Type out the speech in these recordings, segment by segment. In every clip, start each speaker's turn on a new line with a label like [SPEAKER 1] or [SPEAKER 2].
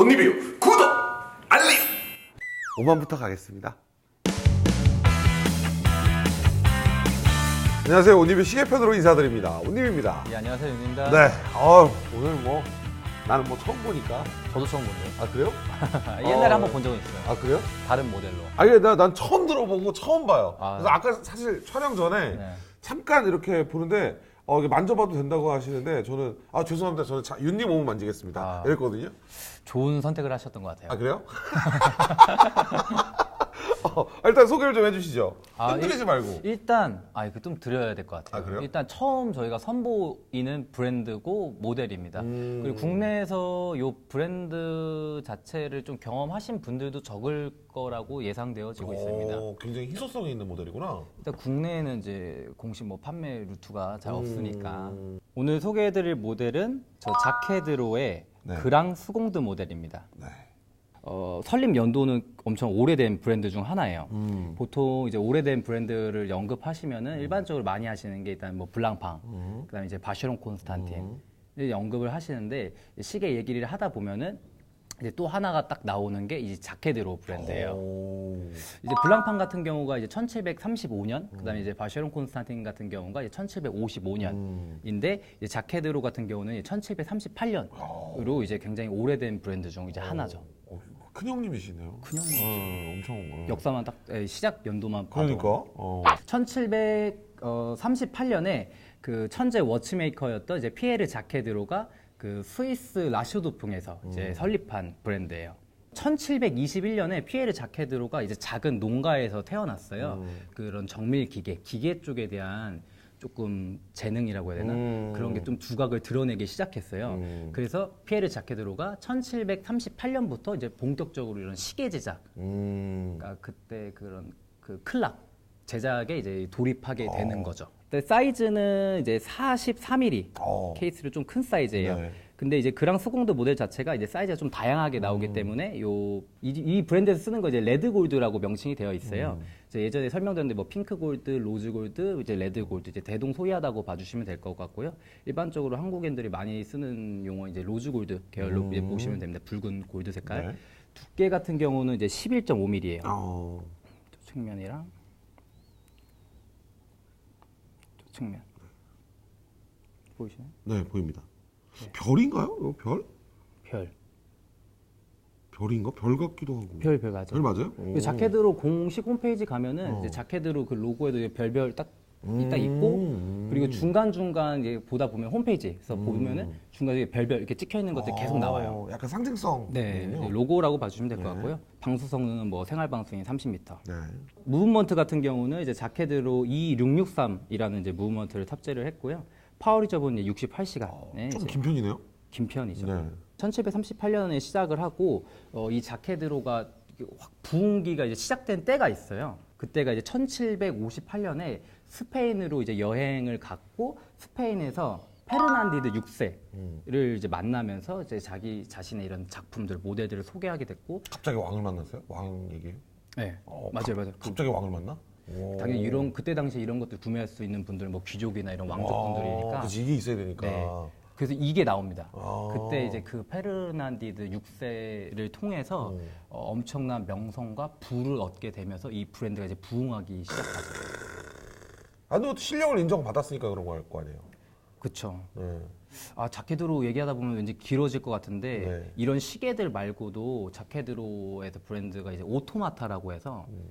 [SPEAKER 1] 온리뷰 구독 알림
[SPEAKER 2] 5만부터 가겠습니다. 안녕하세요. 온리뷰 시계편으로 인사드립니다. 온리뷰입니다.
[SPEAKER 3] 예, 안녕하세요, 윤입니다.
[SPEAKER 2] 네. 어, 오늘 뭐 나는 뭐 처음 보니까.
[SPEAKER 3] 저도 처음 본데요.
[SPEAKER 2] 아 그래요?
[SPEAKER 3] 옛날에
[SPEAKER 2] 어.
[SPEAKER 3] 한번 본 적은 있어요.
[SPEAKER 2] 아 그래요?
[SPEAKER 3] 다른 모델로.
[SPEAKER 2] 아니 나, 난 처음 들어보고 처음 봐요.
[SPEAKER 3] 아.
[SPEAKER 2] 그래서 아까 사실 촬영 전에
[SPEAKER 3] 네.
[SPEAKER 2] 잠깐 이렇게 보는데 어, 이게 만져봐도 된다고 하시는데 저는 아 죄송합니다. 저는 자, 윤님 몸을 만지겠습니다.
[SPEAKER 3] 아.
[SPEAKER 2] 이랬거든요.
[SPEAKER 3] 좋은 선택을 하셨던 것 같아요.
[SPEAKER 2] 아 그래요? 어, 일단 소개를 좀 해주시죠.
[SPEAKER 3] 아,
[SPEAKER 2] 흔들리지 말고.
[SPEAKER 3] 일단 아 이거 좀 드려야 될 것 같아요.
[SPEAKER 2] 아, 그래요?
[SPEAKER 3] 일단 처음 저희가 선보이는 브랜드고 모델입니다.
[SPEAKER 2] 음.
[SPEAKER 3] 그리고 국내에서 이 브랜드 자체를 좀 경험하신 분들도 적을 거라고 예상되어지고 있습니다.
[SPEAKER 2] 오, 굉장히 희소성이 있는 모델이구나.
[SPEAKER 3] 일단 국내에는 이제 공식 뭐 판매 루트가 잘 없으니까
[SPEAKER 2] 음.
[SPEAKER 3] 오늘 소개해드릴 모델은 저 자케드로의
[SPEAKER 2] 네.
[SPEAKER 3] 그랑 수공드 모델입니다.
[SPEAKER 2] 네.
[SPEAKER 3] 어, 설립 연도는 엄청 오래된 브랜드 중 하나예요.
[SPEAKER 2] 음.
[SPEAKER 3] 보통 이제 오래된 브랜드를 언급하시면은 일반적으로 많이 하시는 게 일단 뭐 블랑팡,
[SPEAKER 2] 음.
[SPEAKER 3] 그다음에 이제 바쉐론 콘스탄틴 을 언급을 하시는데 시계 얘기를 하다 보면은 이제 또 하나가 딱 나오는 게 이제 자케드로 브랜드예요.
[SPEAKER 2] 오.
[SPEAKER 3] 이제 블랑팡 같은 경우가 이제 1735년, 그다음에 이제 바쉐론 콘스탄틴 같은 경우가 이제 1755년인데 이제 자케드로 같은 경우는 1738년으로 이제 굉장히 오래된 브랜드 중 이제 하나죠.
[SPEAKER 2] 어, 큰 형님이시네요.
[SPEAKER 3] 큰 형님.
[SPEAKER 2] 어, 엄청. 어.
[SPEAKER 3] 역사만 딱 에, 시작 연도만 봐도
[SPEAKER 2] 그러니까. 어.
[SPEAKER 3] 1738년에 그 천재 워치메이커였던 이제 피에르 자케드로가 그 스위스 라쇼도풍에서 이제 설립한 브랜드예요. 1721년에 피에르 자케드로가 이제 작은 농가에서 태어났어요. 그런 정밀 기계, 기계 쪽에 대한 조금 재능이라고 해야 되나
[SPEAKER 2] 음.
[SPEAKER 3] 그런 게 좀 두각을 드러내기 시작했어요.
[SPEAKER 2] 음.
[SPEAKER 3] 그래서 피에르 자케드로가 1738년부터 이제 본격적으로 이런 시계 제작
[SPEAKER 2] 음.
[SPEAKER 3] 그러니까 그때 그런 그 클락 제작에 이제 돌입하게 되는 거죠. 사이즈는 이제 43mm
[SPEAKER 2] 어.
[SPEAKER 3] 케이스로 좀 큰 사이즈예요.
[SPEAKER 2] 네.
[SPEAKER 3] 근데 이제 그랑 수공도 모델 자체가 이제 사이즈가 좀 다양하게 나오기 때문에 요 이, 이 브랜드에서 쓰는 거 이제 레드 골드라고 명칭이 되어 있어요. 이제 예전에 설명드렸는데 뭐 핑크 골드, 로즈 골드, 이제 레드 골드 이제 대동소이하다고 봐주시면 될 것 같고요. 일반적으로 한국인들이 많이 쓰는 용어 이제 로즈 골드 계열로 이제 보시면 됩니다. 붉은 골드 색깔.
[SPEAKER 2] 네.
[SPEAKER 3] 두께 같은 경우는 이제 11.5mm예요.
[SPEAKER 2] 어.
[SPEAKER 3] 측면이랑 저 측면 보이시나요?
[SPEAKER 2] 네, 보입니다. 별인가요? 이거 별?
[SPEAKER 3] 별,
[SPEAKER 2] 별인가? 별 같기도 하고.
[SPEAKER 3] 별, 별 맞아요.
[SPEAKER 2] 별 맞아요?
[SPEAKER 3] 그 자케드로 공식 홈페이지 가면은
[SPEAKER 2] 어.
[SPEAKER 3] 이제 자케드로 그 로고에도 이제 별별 딱
[SPEAKER 2] 음.
[SPEAKER 3] 딱 있고 그리고 중간 중간 이제 보다 보면 홈페이지에서
[SPEAKER 2] 음.
[SPEAKER 3] 보면은 중간에 별별 이렇게 찍혀 있는 것들 이 계속 나와요.
[SPEAKER 2] 어, 약간 상징성.
[SPEAKER 3] 네, 이제 로고라고 봐주시면 될 것 같고요. 방수 성능은 뭐 생활 방수인 30m.
[SPEAKER 2] 네.
[SPEAKER 3] 무브먼트 같은 경우는 이제 자케드로 E663이라는 이제 무브먼트를 탑재를 했고요. 파워 리저브는 68시간. 네,
[SPEAKER 2] 좀
[SPEAKER 3] 이제
[SPEAKER 2] 긴 편이네요.
[SPEAKER 3] 긴 편이죠.
[SPEAKER 2] 네.
[SPEAKER 3] 1738년에 시작을 하고 어, 이 자케드로가 확 부흥기가 이제 시작된 때가 있어요. 그때가 이제 1758년에 스페인으로 이제 여행을 갔고 스페인에서 페르난디드 6세를 이제 만나면서 이제 자기 자신의 이런 작품들 모델들을 소개하게 됐고
[SPEAKER 2] 갑자기 왕을 만났어요? 왕 얘기예요?
[SPEAKER 3] 네
[SPEAKER 2] 어,
[SPEAKER 3] 맞아요 맞아요
[SPEAKER 2] 갑자기 왕을 만나? 오.
[SPEAKER 3] 당연히 이런 그때 당시에 이런 것들 구매할 수 있는 분들은 뭐 귀족이나 이런 왕족분들이니까
[SPEAKER 2] 아, 그치, 이게 있어야 되니까.
[SPEAKER 3] 네. 그래서 이게 나옵니다.
[SPEAKER 2] 아.
[SPEAKER 3] 그때 이제 그 페르난디드 6세를 통해서
[SPEAKER 2] 음.
[SPEAKER 3] 어, 엄청난 명성과 부를 얻게 되면서 이 브랜드가 이제 부흥하기 시작하죠.
[SPEAKER 2] 아, 너 실력을 인정받았으니까 그런 거거 아니에요?
[SPEAKER 3] 그렇죠.
[SPEAKER 2] 네.
[SPEAKER 3] 아 자케드로 얘기하다 보면 왠지 길어질 것 같은데
[SPEAKER 2] 네.
[SPEAKER 3] 이런 시계들 말고도 자케드로에서 브랜드가 이제 오토마타라고 해서
[SPEAKER 2] 음.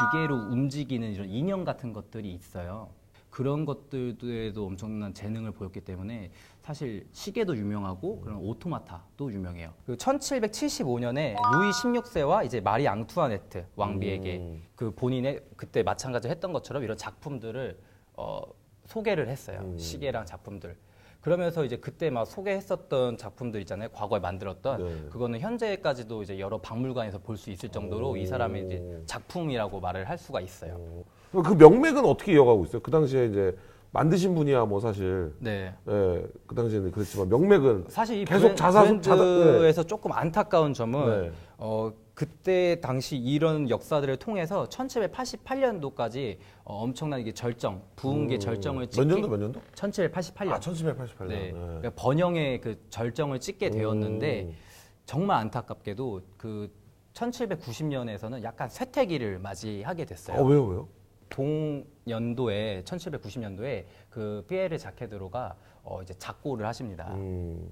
[SPEAKER 3] 기계로 움직이는 이런 인형 같은 것들이 있어요. 그런 것들에도 엄청난 재능을 보였기 때문에 사실 시계도 유명하고 그런 오토마타도 유명해요. 그 1775년에 루이 16세와 이제 마리 앙투아네트 왕비에게
[SPEAKER 2] 음.
[SPEAKER 3] 그 본인의 그때 마찬가지로 했던 것처럼 이런 작품들을 어, 소개를 했어요.
[SPEAKER 2] 음.
[SPEAKER 3] 시계랑 작품들. 그러면서 이제 그때 막 소개했었던 작품들 있잖아요. 과거에 만들었던
[SPEAKER 2] 네.
[SPEAKER 3] 그거는 현재까지도 이제 여러 박물관에서 볼 수 있을 정도로 이 사람의 이제 작품이라고 말을 할 수가 있어요.
[SPEAKER 2] 어. 그 명맥은 어떻게 이어가고 있어요? 그 당시에 이제 만드신 분이야 뭐 사실
[SPEAKER 3] 네.
[SPEAKER 2] 예, 그 당시에는 그렇지만 명맥은
[SPEAKER 3] 사실 이
[SPEAKER 2] 계속
[SPEAKER 3] 브랜-
[SPEAKER 2] 자사- 자사-
[SPEAKER 3] 브랜드에서 조금 안타까운 점은
[SPEAKER 2] 네.
[SPEAKER 3] 어, 그때 당시 이런 역사들을 통해서 1788년도까지 어, 엄청난 이게 절정, 부흥의 절정을
[SPEAKER 2] 몇
[SPEAKER 3] 찍게
[SPEAKER 2] 년도 몇 년도?
[SPEAKER 3] 1788년.
[SPEAKER 2] 아 1788년.
[SPEAKER 3] 네.
[SPEAKER 2] 네.
[SPEAKER 3] 그러니까 번영의 그 절정을 찍게 되었는데
[SPEAKER 2] 음.
[SPEAKER 3] 정말 안타깝게도 그 1790년에서는 약간 쇠퇴기를 맞이하게 됐어요.
[SPEAKER 2] 어 왜요 왜요?
[SPEAKER 3] 동 년도에 1790년도에 그 피에르 자케드로가 어 이제 작고를 하십니다.
[SPEAKER 2] 음,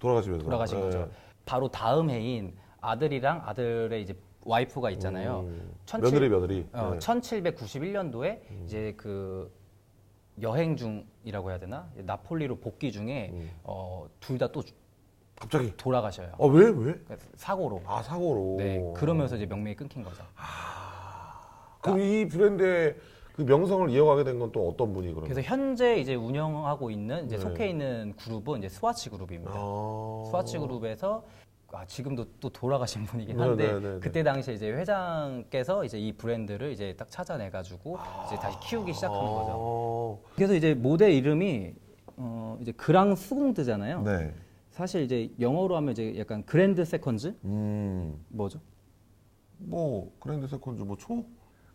[SPEAKER 2] 돌아가시면서
[SPEAKER 3] 돌아가신
[SPEAKER 2] 네.
[SPEAKER 3] 거죠. 바로 다음 해인 아들이랑 아들의 이제 와이프가 있잖아요.
[SPEAKER 2] 음,
[SPEAKER 3] 1700
[SPEAKER 2] 며느리 며느리.
[SPEAKER 3] 어,
[SPEAKER 2] 네.
[SPEAKER 3] 1791년도에 이제 그 여행 중이라고 해야 되나 나폴리로 복귀 중에
[SPEAKER 2] 음.
[SPEAKER 3] 어, 둘 다 또
[SPEAKER 2] 갑자기.
[SPEAKER 3] 돌아가셔요.
[SPEAKER 2] 어왜 왜?
[SPEAKER 3] 그러니까 사고로.
[SPEAKER 2] 아 사고로.
[SPEAKER 3] 네, 그러면서 이제 명맥이 끊긴 거죠.
[SPEAKER 2] 그럼 이 브랜드의 그 명성을 이어가게 된 건 또 어떤 분이 그러면?
[SPEAKER 3] 그래서 현재 이제 운영하고 있는 이제
[SPEAKER 2] 네.
[SPEAKER 3] 속해 있는 그룹은 이제 스와치 그룹입니다.
[SPEAKER 2] 아.
[SPEAKER 3] 스와치 그룹에서 아, 지금도 또 돌아가신 분이긴
[SPEAKER 2] 네,
[SPEAKER 3] 한데
[SPEAKER 2] 네, 네, 네.
[SPEAKER 3] 그때 당시에 이제 회장께서 이제 이 브랜드를 이제 딱 찾아내 가지고 이제 다시 키우기 시작하는 거죠.
[SPEAKER 2] 어.
[SPEAKER 3] 그래서 이제 모델 이름이 어 이제 그랑 수공드잖아요.
[SPEAKER 2] 네.
[SPEAKER 3] 사실 이제 영어로 하면 이제 약간 그랜드 세컨즈
[SPEAKER 2] 음.
[SPEAKER 3] 뭐죠?
[SPEAKER 2] 뭐 그랜드 세컨즈 뭐 초?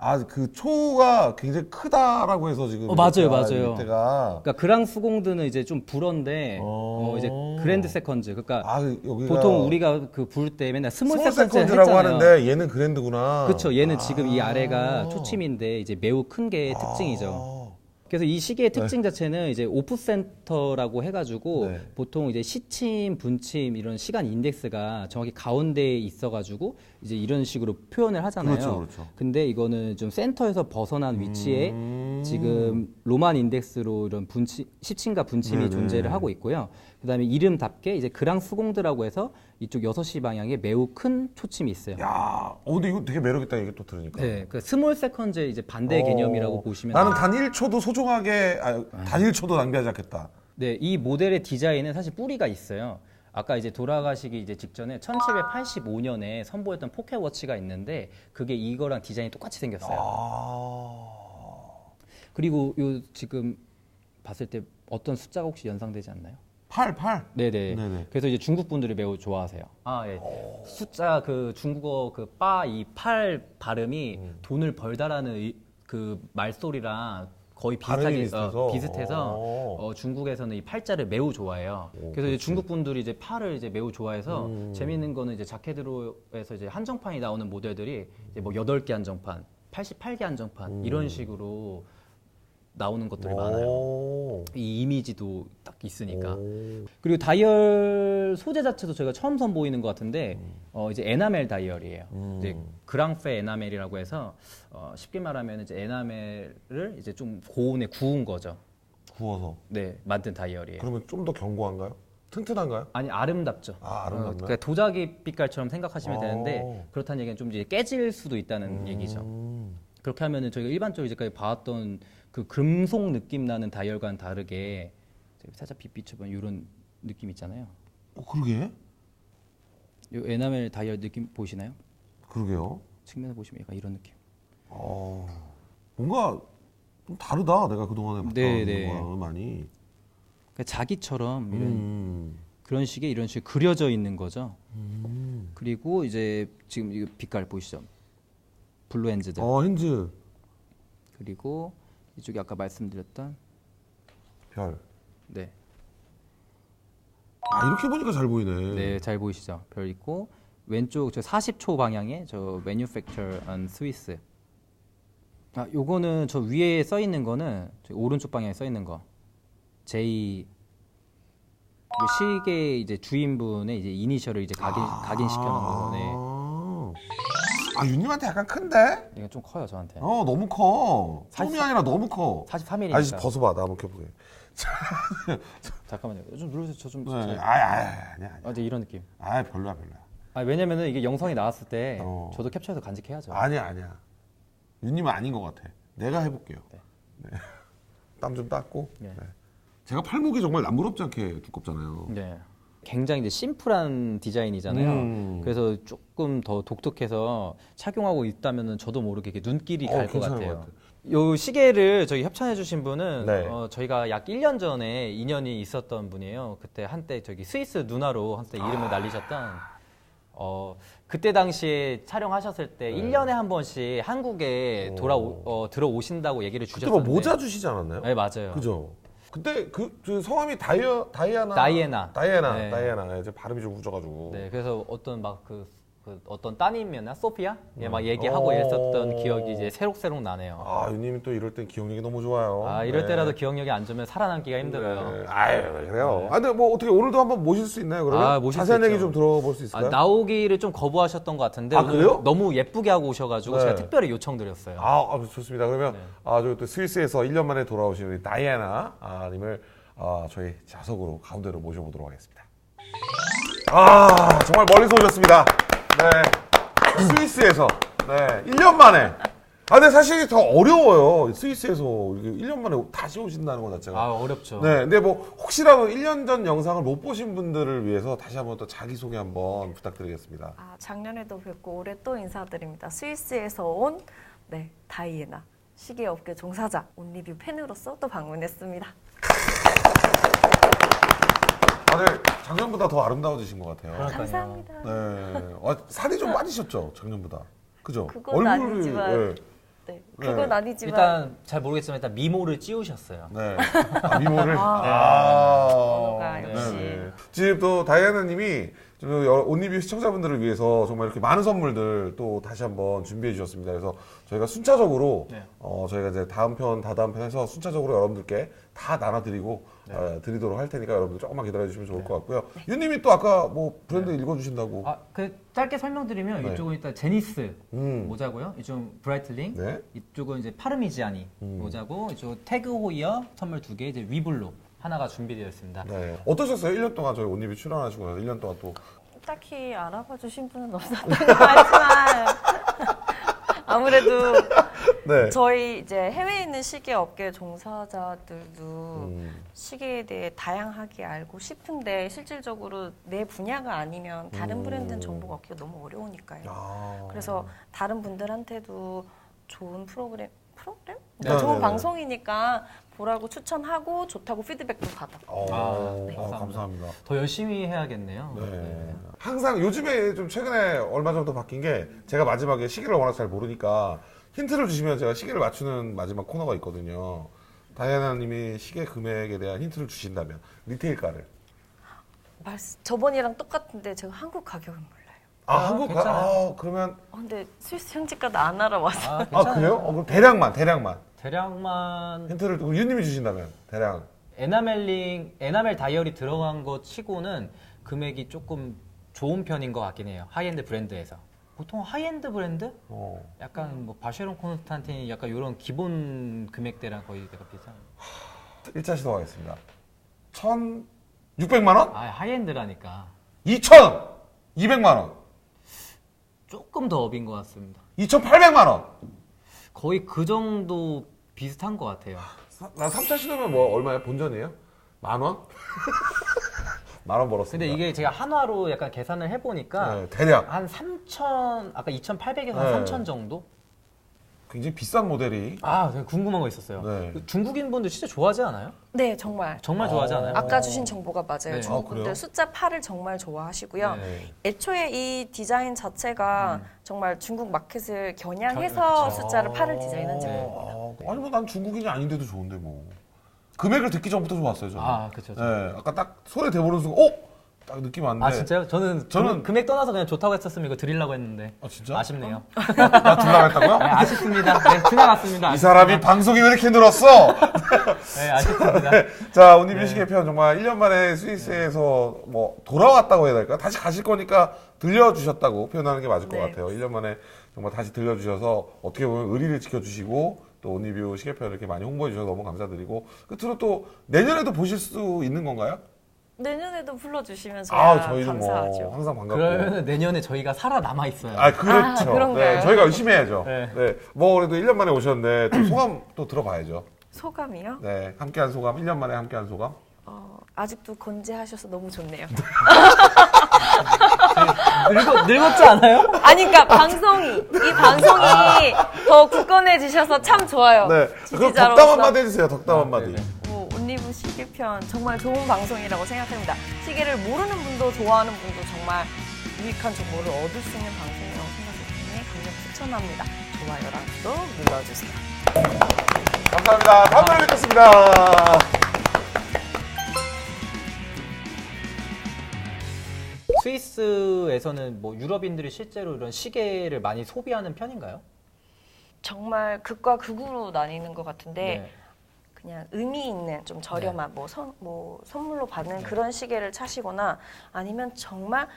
[SPEAKER 2] 아 그 초가 굉장히 크다라고 해서 지금
[SPEAKER 3] 어, 맞아요, 맞아요.
[SPEAKER 2] 밑에가
[SPEAKER 3] 그러니까 그랑 수공드는 이제 좀 불어인데
[SPEAKER 2] 어.
[SPEAKER 3] 어 이제 그랜드 세컨즈 그러니까
[SPEAKER 2] 아 여기가
[SPEAKER 3] 보통 우리가 그 부를 때 맨날 스몰,
[SPEAKER 2] 스몰
[SPEAKER 3] 세컨즈 했잖아요.
[SPEAKER 2] 하는데 얘는 그랜드구나.
[SPEAKER 3] 그렇죠. 얘는 지금 이
[SPEAKER 2] 아.
[SPEAKER 3] 아래가 초침인데 이제 매우 큰 게 특징이죠.
[SPEAKER 2] 아.
[SPEAKER 3] 그래서 이 시계의 특징 자체는 이제 오프 센터라고 해가지고
[SPEAKER 2] 네.
[SPEAKER 3] 보통 이제 시침, 분침 이런 시간 인덱스가 정확히 가운데에 있어가지고 이제 이런 식으로 표현을 하잖아요.
[SPEAKER 2] 그렇죠, 그렇죠.
[SPEAKER 3] 근데 이거는 좀 센터에서 벗어난 위치에
[SPEAKER 2] 음.
[SPEAKER 3] 지금 로만 인덱스로 이런 분치, 시침과 분침이
[SPEAKER 2] 네네.
[SPEAKER 3] 존재를 하고 있고요. 그다음에 이름답게 이제 그랑 수공드라고 해서 이쪽 6시 방향에 매우 큰 초침이 있어요.
[SPEAKER 2] 야, 어 근데 이거 되게 매력 있다 이게 또 들으니까.
[SPEAKER 3] 네, 그 스몰 세컨즈의 이제 반대
[SPEAKER 2] 어,
[SPEAKER 3] 개념이라고 보시면
[SPEAKER 2] 나는. 단 1초도 소중하게 아, 단 1초도 낭비하지 않겠다.
[SPEAKER 3] 네, 이 모델의 디자인은 사실 뿌리가 있어요. 아까 이제 돌아가시기 이제 직전에 1785년에 선보였던 포켓워치가 있는데 그게 이거랑 디자인이 똑같이 생겼어요.
[SPEAKER 2] 아.
[SPEAKER 3] 그리고 요 지금 봤을 때 어떤 숫자가 혹시 연상되지 않나요?
[SPEAKER 2] 8 8.
[SPEAKER 3] 네네.
[SPEAKER 2] 네네.
[SPEAKER 3] 그래서 이제 중국 분들이 매우 좋아하세요. 아 예. 숫자 그 중국어 그 빠이팔 발음이
[SPEAKER 2] 음.
[SPEAKER 3] 돈을 벌다라는 의- 그 말소리랑 거의 비슷하게
[SPEAKER 2] 비슷해서?
[SPEAKER 3] 어, 비슷해서
[SPEAKER 2] 어.
[SPEAKER 3] 어, 중국에서는 이 팔자를 매우 좋아해요.
[SPEAKER 2] 오,
[SPEAKER 3] 그래서 중국 분들이 이제 팔을 이제 매우 좋아해서
[SPEAKER 2] 음.
[SPEAKER 3] 재미있는 거는 이제 자켓으로에서 이제 한정판이 나오는 모델들이 이제 뭐 8개 한정판, 88개 한정판 이런 식으로 나오는 것들이 많아요.
[SPEAKER 2] 음. 오.
[SPEAKER 3] 이 이미지도 딱 있으니까.
[SPEAKER 2] 오.
[SPEAKER 3] 그리고 다이얼 소재 자체도 저희가 처음 선보이는 것 같은데 어 이제 에나멜 다이얼이에요.
[SPEAKER 2] 음.
[SPEAKER 3] 이제 그랑페 에나멜이라고 해서 어 쉽게 말하면 이제 에나멜을 이제 좀 고온에 구운 거죠.
[SPEAKER 2] 구워서.
[SPEAKER 3] 네, 만든 다이얼이에요.
[SPEAKER 2] 그러면 좀 더 견고한가요? 튼튼한가요?
[SPEAKER 3] 아니 아름답죠.
[SPEAKER 2] 아, 아름답나요?
[SPEAKER 3] 어, 그러니까 도자기 빛깔처럼 생각하시면
[SPEAKER 2] 어.
[SPEAKER 3] 되는데 그렇다는 얘기는 좀 이제 깨질 수도 있다는 얘기죠.
[SPEAKER 2] 음.
[SPEAKER 3] 그렇게 하면은 저희가 일반적으로 이제까지 봐왔던 그 금속 느낌 나는 다이얼과는 다르게 살짝 빛 비춰보면 이런 느낌 있잖아요.
[SPEAKER 2] 어, 그러게.
[SPEAKER 3] 요 에나멜 다이얼 느낌 보이시나요?
[SPEAKER 2] 그러게요.
[SPEAKER 3] 측면에 보시면 약간 이런 느낌.
[SPEAKER 2] 어. 뭔가 좀 다르다. 내가 그동안에 봤던
[SPEAKER 3] 네, 네.
[SPEAKER 2] 거랑 많이.
[SPEAKER 3] 그러니까 자기처럼 이런
[SPEAKER 2] 음.
[SPEAKER 3] 그런 식의 이런 식 그려져 있는 거죠.
[SPEAKER 2] 음.
[SPEAKER 3] 그리고 이제 지금 이 빛깔 보이시죠? 블루 엔즈드.
[SPEAKER 2] 어, 핸즈.
[SPEAKER 3] 그리고 이쪽에 아까 말씀드렸던
[SPEAKER 2] 별.
[SPEAKER 3] 네,
[SPEAKER 2] 아, 이렇게 보니까 잘 보이네.
[SPEAKER 3] 네, 잘 보이시죠? 별 있고 왼쪽 저 40초 방향에 저 manufacture on Swiss. 아, 요거는 저 위에 써 있는 거는 저 오른쪽 방향에 써 있는 거. J 요 시계 이제 주인분의 이제 이니셜을 이제 각인 각인시켜 놓은 거고. 네.
[SPEAKER 2] 아, 윤님한테 약간 큰데?
[SPEAKER 3] 이거 좀 커요, 저한테.
[SPEAKER 2] 어, 너무 커. 좀이 아니라 너무 커.
[SPEAKER 3] 43일이니까.
[SPEAKER 2] 아저씨 벗어봐, 나 한번 켜보게.
[SPEAKER 3] 잠깐만요. 좀 누르세요. 저 좀.
[SPEAKER 2] 네,
[SPEAKER 3] 저-
[SPEAKER 2] 아니, 아니, 아니, 아니.
[SPEAKER 3] 아, 이제 이런 느낌.
[SPEAKER 2] 아, 별로야, 별로야.
[SPEAKER 3] 아, 왜냐면은 이게 영상이 나왔을 때
[SPEAKER 2] 어.
[SPEAKER 3] 저도 캡처해서 간직해야죠.
[SPEAKER 2] 아니야, 아니야. 윤님은 아닌 것 같아. 내가 해볼게요. 네. 땀좀 닦고.
[SPEAKER 3] 네.
[SPEAKER 2] 네. 제가 팔목이 정말 남부럽지 않게 두껍잖아요.
[SPEAKER 3] 네. 굉장히 이제 심플한 디자인이잖아요.
[SPEAKER 2] 음.
[SPEAKER 3] 그래서 조금 더 독특해서 착용하고 있다면은 저도 모르게 이렇게 눈길이
[SPEAKER 2] 어,
[SPEAKER 3] 갈것
[SPEAKER 2] 괜찮은
[SPEAKER 3] 같아요.
[SPEAKER 2] 것 같아요.
[SPEAKER 3] 요 시계를 저희 협찬해 주신 분은
[SPEAKER 2] 네.
[SPEAKER 3] 어, 저희가 약 1년 전에 인연이 있었던 분이에요. 그때 한때 저기 스위스 누나로 한때 이름을
[SPEAKER 2] 아.
[SPEAKER 3] 날리셨던 어, 그때 당시에 촬영하셨을 때
[SPEAKER 2] 네.
[SPEAKER 3] 1년에 한 번씩 한국에 돌아 어, 들어오신다고 얘기를
[SPEAKER 2] 그때
[SPEAKER 3] 주셨었는데
[SPEAKER 2] 뭐 모자 주시지 않았나요?
[SPEAKER 3] 네, 맞아요.
[SPEAKER 2] 그죠? 그때 그, 그 성함이 다이어 다이아나
[SPEAKER 3] 다이애나.
[SPEAKER 2] 다이애나
[SPEAKER 3] 네.
[SPEAKER 2] 다이애나 이제 발음이 좀 굳어가지고
[SPEAKER 3] 네, 그래서 어떤 막 그 어떤 따님이었나 소피아? 예, 막 얘기하고
[SPEAKER 2] 오.
[SPEAKER 3] 이랬었던 기억이 이제 새록새록 나네요.
[SPEAKER 2] 아 유님이 또 이럴 땐 기억력이 너무 좋아요.
[SPEAKER 3] 아, 이럴
[SPEAKER 2] 네.
[SPEAKER 3] 때라도 기억력이 안 좋으면 살아남기가 힘들어요.
[SPEAKER 2] 네. 아유 그래요. 아 근데 뭐 어떻게 오늘도 한번 모실 수 있나요? 그러면
[SPEAKER 3] 아, 모실 수
[SPEAKER 2] 자세한 얘기. 좀 들어볼 수
[SPEAKER 3] 아,
[SPEAKER 2] 있을까요?
[SPEAKER 3] 나오기를 좀 거부하셨던 것 같은데
[SPEAKER 2] 아, 그래요?
[SPEAKER 3] 너무 예쁘게 하고 오셔가지고
[SPEAKER 2] 네.
[SPEAKER 3] 제가 특별히 요청드렸어요.
[SPEAKER 2] 아, 아, 좋습니다. 그러면
[SPEAKER 3] 네.
[SPEAKER 2] 아, 저또 스위스에서 1년 만에 돌아오신 우리 다이애나 아, 님을 아, 저희 좌석으로 가운데로 모셔보도록 하겠습니다. 아, 정말 멀리서 오셨습니다. 네. 스위스에서 네, 1년 만에. 아, 근데 사실 더 어려워요. 스위스에서 이렇게 1년 만에 다시 오신다는 것 자체가.
[SPEAKER 3] 아, 어렵죠.
[SPEAKER 2] 네, 근데 뭐 혹시라도 1년 전 영상을 못 보신 분들을 위해서 다시 한번 또 자기 소개 한번 부탁드리겠습니다.
[SPEAKER 4] 아, 작년에도 뵙고 올해 또 인사드립니다. 스위스에서 온 네, 다이애나 시계업계 종사자 온리뷰 팬으로서 또 방문했습니다.
[SPEAKER 2] 다들 작년보다 더 아름다워지신 것 같아요.
[SPEAKER 3] 그러니까요.
[SPEAKER 4] 감사합니다.
[SPEAKER 2] 네. 아, 살이 좀 빠지셨죠, 작년보다. 그죠?
[SPEAKER 4] 그건 아니지만. 네, 그건
[SPEAKER 2] 네.
[SPEAKER 4] 아니지만
[SPEAKER 3] 일단 잘 모르겠지만 일단 미모를 찌우셨어요.
[SPEAKER 2] 네. 아, 미모를.
[SPEAKER 4] 아.
[SPEAKER 2] 아.
[SPEAKER 4] 언어가 역시.
[SPEAKER 2] 네네. 지금 또 다이아나님이 온리뷰 시청자분들을 위해서 정말 이렇게 많은 선물들 또 다시 한번 준비해 주셨습니다. 그래서 저희가 순차적으로
[SPEAKER 3] 네.
[SPEAKER 2] 어, 저희가 이제 다음 편, 다다음 편에서 순차적으로 여러분들께 다 나눠드리고
[SPEAKER 3] 네.
[SPEAKER 2] 어, 드리도록 할 테니까 여러분들 조금만 기다려 주시면 좋을 것 같고요. 유님이 또 아까 뭐 브랜드 읽어주신다고.
[SPEAKER 3] 아, 그 짧게 설명드리면
[SPEAKER 2] 네.
[SPEAKER 3] 이쪽은 일단 제니스
[SPEAKER 2] 음.
[SPEAKER 3] 모자고요. 이쪽은 브라이틀링.
[SPEAKER 2] 네.
[SPEAKER 3] 이쪽은 이제 파르미지아니
[SPEAKER 2] 음.
[SPEAKER 3] 모자고 이쪽 태그 호이어 선물 두 개 이제 위블로 하나가 준비되어 있습니다.
[SPEAKER 2] 네. 어떠셨어요? 1년 동안 저희 온리뷰 출연하시고 나서 1년 동안 또
[SPEAKER 4] 딱히 알아봐 주신 분은 없었던 것 같지만 아무래도
[SPEAKER 2] 네.
[SPEAKER 4] 저희 이제 해외에 있는 시계 업계 종사자들도
[SPEAKER 2] 음.
[SPEAKER 4] 시계에 대해 다양하게 알고 싶은데 실질적으로 내 분야가 아니면 다른
[SPEAKER 2] 음.
[SPEAKER 4] 브랜드는 정보가 얻기가 너무 어려우니까요.
[SPEAKER 2] 아.
[SPEAKER 4] 그래서 다른 분들한테도 좋은 프로그램 프로그램?
[SPEAKER 2] 네,
[SPEAKER 4] 좋은
[SPEAKER 2] 네, 네.
[SPEAKER 4] 방송이니까 보라고 추천하고 좋다고 피드백도 받아.
[SPEAKER 2] 어,
[SPEAKER 3] 아,
[SPEAKER 2] 네.
[SPEAKER 3] 네.
[SPEAKER 2] 어, 감사합니다.
[SPEAKER 3] 더 열심히 해야겠네요.
[SPEAKER 2] 네. 항상 요즘에 좀 최근에 얼마 정도 바뀐 게 제가 마지막에 시계를 워낙 잘 모르니까 힌트를 주시면 제가 시계를 맞추는 마지막 코너가 있거든요. 다이아나님이 시계 금액에 대한 힌트를 주신다면 리테일가를
[SPEAKER 4] 말씀, 저번이랑 똑같은데 제가 한국 가격은 몰라요.
[SPEAKER 2] 아,
[SPEAKER 3] 아,
[SPEAKER 2] 한국 가
[SPEAKER 3] 괜찮아요.
[SPEAKER 2] 아, 그러면
[SPEAKER 4] 어, 근데 스위스 현지가도 안 알아와서
[SPEAKER 3] 아,
[SPEAKER 2] 아
[SPEAKER 3] 괜찮아요.
[SPEAKER 2] 그래요? 어, 그럼 대략만 대략만
[SPEAKER 3] 대략만
[SPEAKER 2] 힌트를 유님이 주신다면 대략
[SPEAKER 3] 에나멜링 에나멜 다이얼이 들어간 거 치고는 금액이 조금 좋은 편인 것 같긴 해요. 하이엔드 브랜드에서. 보통 하이엔드 브랜드?
[SPEAKER 2] 어.
[SPEAKER 3] 약간 뭐 바쉐론 콘스탄틴이 약간 이런 기본 금액대랑 거의 내가 비슷한.
[SPEAKER 2] 1차 시도하겠습니다. 1,600만 원?
[SPEAKER 3] 아 하이엔드라니까
[SPEAKER 2] 2,200만 원.
[SPEAKER 3] 조금 더 업인 것 같습니다.
[SPEAKER 2] 2,800만 원.
[SPEAKER 3] 거의 그 정도 비슷한 것 같아요.
[SPEAKER 2] 사- 나 3차 시도면 뭐 얼마야? 본전이에요? 만 원? 만 원 벌었습니다.
[SPEAKER 3] 근데 이게 제가 한화로 약간 계산을 해보니까
[SPEAKER 2] 네, 대략
[SPEAKER 3] 한 3천 아까 2,800에서
[SPEAKER 2] 네.
[SPEAKER 3] 한 3천 정도?
[SPEAKER 2] 굉장히 비싼 모델이
[SPEAKER 3] 아 제가 궁금한 거 있었어요.
[SPEAKER 2] 네.
[SPEAKER 3] 그 중국인 분들 진짜 좋아하지 않아요?
[SPEAKER 4] 네 정말
[SPEAKER 3] 정말 좋아하지 않아요?
[SPEAKER 4] 아까 주신 정보가 맞아요.
[SPEAKER 3] 네.
[SPEAKER 4] 중국
[SPEAKER 2] 아, 그래요?
[SPEAKER 4] 분들 숫자 8을 정말 좋아하시고요.
[SPEAKER 3] 네.
[SPEAKER 4] 애초에 이 디자인 자체가 정말 중국 마켓을 겨냥해서
[SPEAKER 3] 겨- 그렇죠.
[SPEAKER 4] 숫자를 8을 디자인한 제품입니다.
[SPEAKER 2] 아, 아니 뭐 난 중국인이 아닌데도 좋은데 뭐 금액을 듣기 전부터 좋았어요 저는.
[SPEAKER 3] 아 그렇죠.
[SPEAKER 2] 네, 아까 딱 손에 대보는 순간 어? 딱 느낌 왔는데.
[SPEAKER 3] 아 진짜요? 저는
[SPEAKER 2] 저는-
[SPEAKER 3] 저는 금액 떠나서 그냥 좋다고 했었으면 이거 드리려고 했는데
[SPEAKER 2] 아 진짜?
[SPEAKER 3] 아쉽네요.
[SPEAKER 2] 나 둘라 했다고요?
[SPEAKER 3] 네, 아쉽습니다. 네, 지나갔습니다.
[SPEAKER 2] 이 사람이 방송이 왜 이렇게 늘었어?
[SPEAKER 3] 네, 아쉽습니다.
[SPEAKER 2] 자, 오늘 뮤직의 편 정말 1년 만에 스위스에서 뭐 돌아왔다고 해야 될까? 다시 가실 거니까 들려주셨다고 표현하는 게 맞을 것
[SPEAKER 4] 네.
[SPEAKER 2] 같아요. 1년 만에 정말 다시 들려주셔서 어떻게 보면 의리를 지켜주시고 또 온리뷰 시계편 이렇게 많이 홍보해 주셔서 너무 감사드리고 끝으로 또 내년에도 보실 수 있는 건가요?
[SPEAKER 4] 내년에도 불러주시면 저희가
[SPEAKER 2] 아, 저희는
[SPEAKER 4] 감사하죠.
[SPEAKER 2] 뭐 항상 반갑고.
[SPEAKER 3] 그러면 내년에 저희가 살아남아 있어요.
[SPEAKER 2] 아, 그렇죠.
[SPEAKER 4] 아, 그런가요?
[SPEAKER 2] 네, 저희가 열심히 해야죠. 네.
[SPEAKER 3] 네.
[SPEAKER 2] 뭐 그래도 1년 만에 오셨는데 또 소감 또 들어봐야죠.
[SPEAKER 4] 소감이요?
[SPEAKER 2] 네. 함께한 소감, 1년 만에 함께한 소감.
[SPEAKER 4] 어, 아직도 건재하셔서 너무 좋네요.
[SPEAKER 3] 늙었, 늙었지 않아요?
[SPEAKER 4] 아니 그러니까 방송이 이 방송이 더 굳건해지셔서 참 좋아요.
[SPEAKER 2] 네. 그럼
[SPEAKER 4] 지지자로서.
[SPEAKER 2] 덕담 한마디 해주세요. 덕담
[SPEAKER 3] 아,
[SPEAKER 2] 한마디.
[SPEAKER 3] 네네.
[SPEAKER 4] 시계편 정말 좋은 방송이라고 생각합니다. 시계를 모르는 분도 좋아하는 분도 정말 유익한 정보를 얻을 수 있는 방송이라고 생각했기 때문에 강력 추천합니다. 좋아요랑 구독 눌러주세요.
[SPEAKER 2] 감사합니다. 다음번에 뵙겠습니다.
[SPEAKER 3] 스위스에서는 뭐 유럽인들이 실제로 이런 시계를 많이 소비하는 편인가요?
[SPEAKER 4] 정말 극과 극으로 나뉘는 것 같은데
[SPEAKER 3] 네.
[SPEAKER 4] 그냥 의미 있는 좀 저렴한 뭐, 선, 뭐 선물로 받는 그런 시계를 차시거나 아니면 정말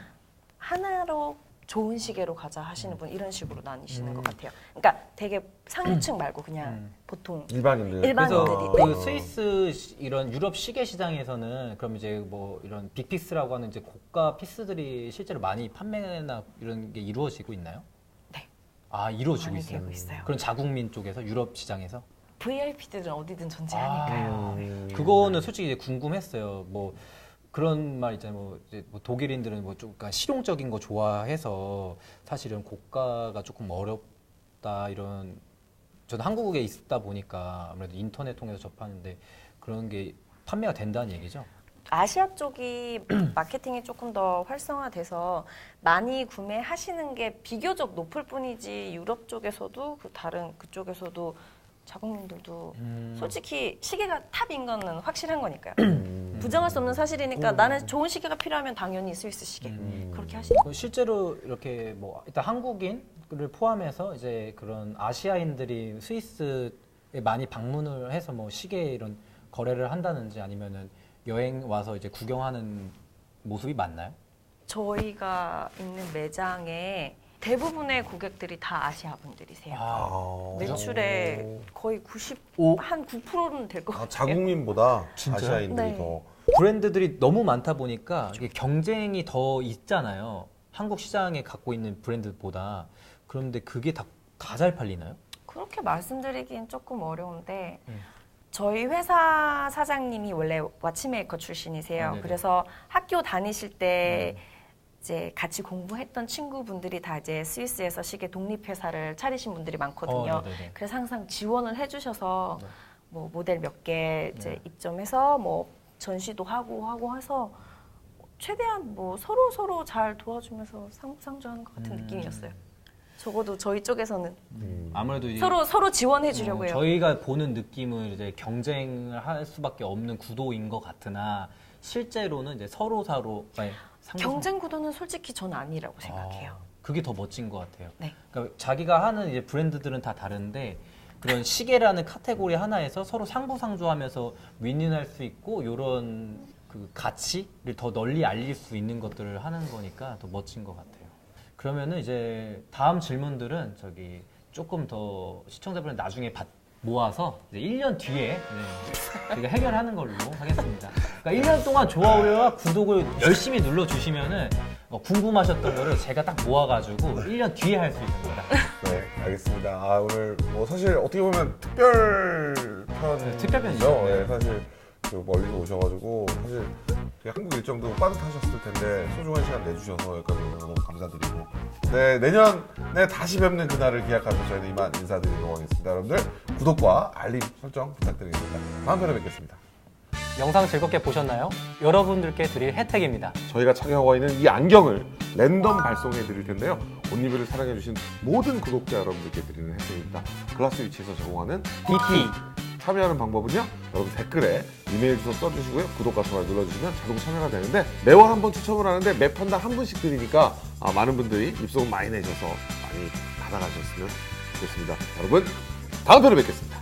[SPEAKER 4] 하나로 좋은 시계로 가자 하시는 분 이런 식으로 나뉘시는 것 같아요. 그러니까 되게 상류층 말고 그냥
[SPEAKER 3] 음.
[SPEAKER 4] 보통
[SPEAKER 2] 일반인들.
[SPEAKER 4] 일반- 일반인들이, 네.
[SPEAKER 3] 그 스위스 시- 이런 유럽 시계 시장에서는 그럼 이제 뭐 이런 빅피스라고 하는 이제 고가 피스들이 실제로 많이 판매나 이런 게 이루어지고 있나요?
[SPEAKER 4] 네.
[SPEAKER 3] 아 이루어지고 있어요.
[SPEAKER 4] 있어요.
[SPEAKER 3] 그런 자국민 쪽에서 유럽 시장에서
[SPEAKER 4] VIP들은 어디든
[SPEAKER 3] 아.
[SPEAKER 4] 존재하니까요.
[SPEAKER 2] 음.
[SPEAKER 3] 그거는 솔직히 이제 궁금했어요. 뭐 그런 말 있잖아요. 뭐, 이제 뭐 독일인들은 뭐좀 그러니까 실용적인 거 좋아해서 사실은 고가가 조금 어렵다 이런 저는 한국에 있다 보니까 아무래도 인터넷 통해서 접하는데 그런 게 판매가 된다는 얘기죠.
[SPEAKER 4] 아시아 쪽이 마케팅이 조금 더 활성화돼서 많이 구매하시는 게 비교적 높을 뿐이지 유럽 쪽에서도 그 다른 그쪽에서도 자국민들도
[SPEAKER 3] 음.
[SPEAKER 4] 솔직히 시계가 탑인 거는 확실한 거니까요.
[SPEAKER 2] 음.
[SPEAKER 4] 부정할 수 없는 사실이니까 나는 좋은 시계가 필요하면 당연히 스위스 시계
[SPEAKER 3] 음.
[SPEAKER 4] 그렇게 하시는
[SPEAKER 3] 그 실제로 이렇게 뭐 일단 한국인을 포함해서 이제 그런 아시아인들이 스위스에 많이 방문을 해서 뭐 시계 이런 거래를 한다든지 아니면은 여행 와서 이제 구경하는 모습이 많나요?
[SPEAKER 4] 저희가 있는 매장에 대부분의 고객들이 다 아시아 분들이세요.
[SPEAKER 2] 아,
[SPEAKER 4] 매출의 거의 90,
[SPEAKER 3] 오.
[SPEAKER 4] 한 9%는 될 것
[SPEAKER 2] 아,
[SPEAKER 4] 같아요.
[SPEAKER 2] 자국민보다
[SPEAKER 3] 진짜요?
[SPEAKER 2] 아시아인들이
[SPEAKER 4] 네.
[SPEAKER 2] 더.
[SPEAKER 3] 브랜드들이 너무 많다 보니까 이게 경쟁이 더 있잖아요. 한국 시장에 갖고 있는 브랜드보다 그런데 그게 다 다 잘 팔리나요?
[SPEAKER 4] 그렇게 말씀드리긴 조금 어려운데
[SPEAKER 3] 음.
[SPEAKER 4] 저희 회사 사장님이 원래 와치메이커 출신이세요.
[SPEAKER 3] 아, 네네. 음.
[SPEAKER 4] 그래서 학교 다니실 때 이제 같이 공부했던 친구분들이 다 이제 스위스에서 시계 독립 회사를 차리신 분들이 많거든요.
[SPEAKER 3] 어, 네네네.
[SPEAKER 4] 그래서 항상 지원을 해주셔서
[SPEAKER 3] 네.
[SPEAKER 4] 뭐 모델 몇 개 이제
[SPEAKER 3] 네.
[SPEAKER 4] 입점해서 뭐 전시도 하고 하고 해서 최대한 뭐 서로 서로 잘 도와주면서 상상조하는 것 같은
[SPEAKER 3] 음.
[SPEAKER 4] 느낌이었어요. 적어도 저희 쪽에서는
[SPEAKER 2] 음.
[SPEAKER 3] 아무래도 이제
[SPEAKER 4] 서로 서로 지원해 주려고
[SPEAKER 3] 어,
[SPEAKER 4] 해요.
[SPEAKER 3] 저희가 보는 느낌은 이제 경쟁을 할 수밖에 없는 구도인 것 같으나 실제로는 이제 서로 서로
[SPEAKER 4] 경쟁 구도는 솔직히 전 아니라고 생각해요.
[SPEAKER 3] 그게 더 멋진 것 같아요.
[SPEAKER 4] 네.
[SPEAKER 3] 그러니까 자기가 하는 이제 브랜드들은 다 다른데 그런 시계라는 카테고리 하나에서 서로 상부상조하면서 윈윈할 수 있고 이런 그 가치를 더 널리 알릴 수 있는 것들을 하는 거니까 더 멋진 것 같아요. 그러면은 이제 다음 질문들은 저기 조금 더 시청자분들 나중에 받- 모아서 이제 1년 뒤에 네, 저희가 해결하는 걸로 하겠습니다. 그러니까 1년 동안 좋아요와 구독을 열심히 눌러 주시면은 어, 궁금하셨던 거를 제가 딱 모아가지고 1년 뒤에 할 수 있는 거다.
[SPEAKER 2] 네, 알겠습니다. 아, 오늘 뭐 사실 어떻게 보면 특별 편
[SPEAKER 3] 네, 특별 편이죠.
[SPEAKER 2] 네, 사실 그 멀리서 오셔가지고 사실 되게 한국 일정도 빠듯하셨을 텐데 소중한 시간 내주셔서 여기까지 너무 감사드리고 네 내년에 다시 뵙는 그날을 기약하면서 저희는 이만 인사드리도록 하겠습니다. 여러분들 구독과 알림 설정 부탁드리겠습니다. 다음 편에 뵙겠습니다.
[SPEAKER 3] 영상 즐겁게 보셨나요? 여러분들께 드릴 혜택입니다.
[SPEAKER 2] 저희가 착용하고 있는 이 안경을 랜덤 발송해 드릴 텐데요. 온리뷰를 사랑해 주신 모든 구독자 여러분들께 드리는 혜택입니다. 글라스 위치에서 제공하는
[SPEAKER 3] DT
[SPEAKER 2] 참여하는 방법은요. 여러분 댓글에 이메일 주소 써주시고요. 구독과 좋아요 눌러주시면 자동 참여가 되는데 매월 한 번 추첨을 하는데 매 편당 한 분씩 드리니까 아, 많은 분들이 입소문 많이 내셔서 많이 받아가셨으면 좋겠습니다. 여러분 다음 편에 뵙겠습니다.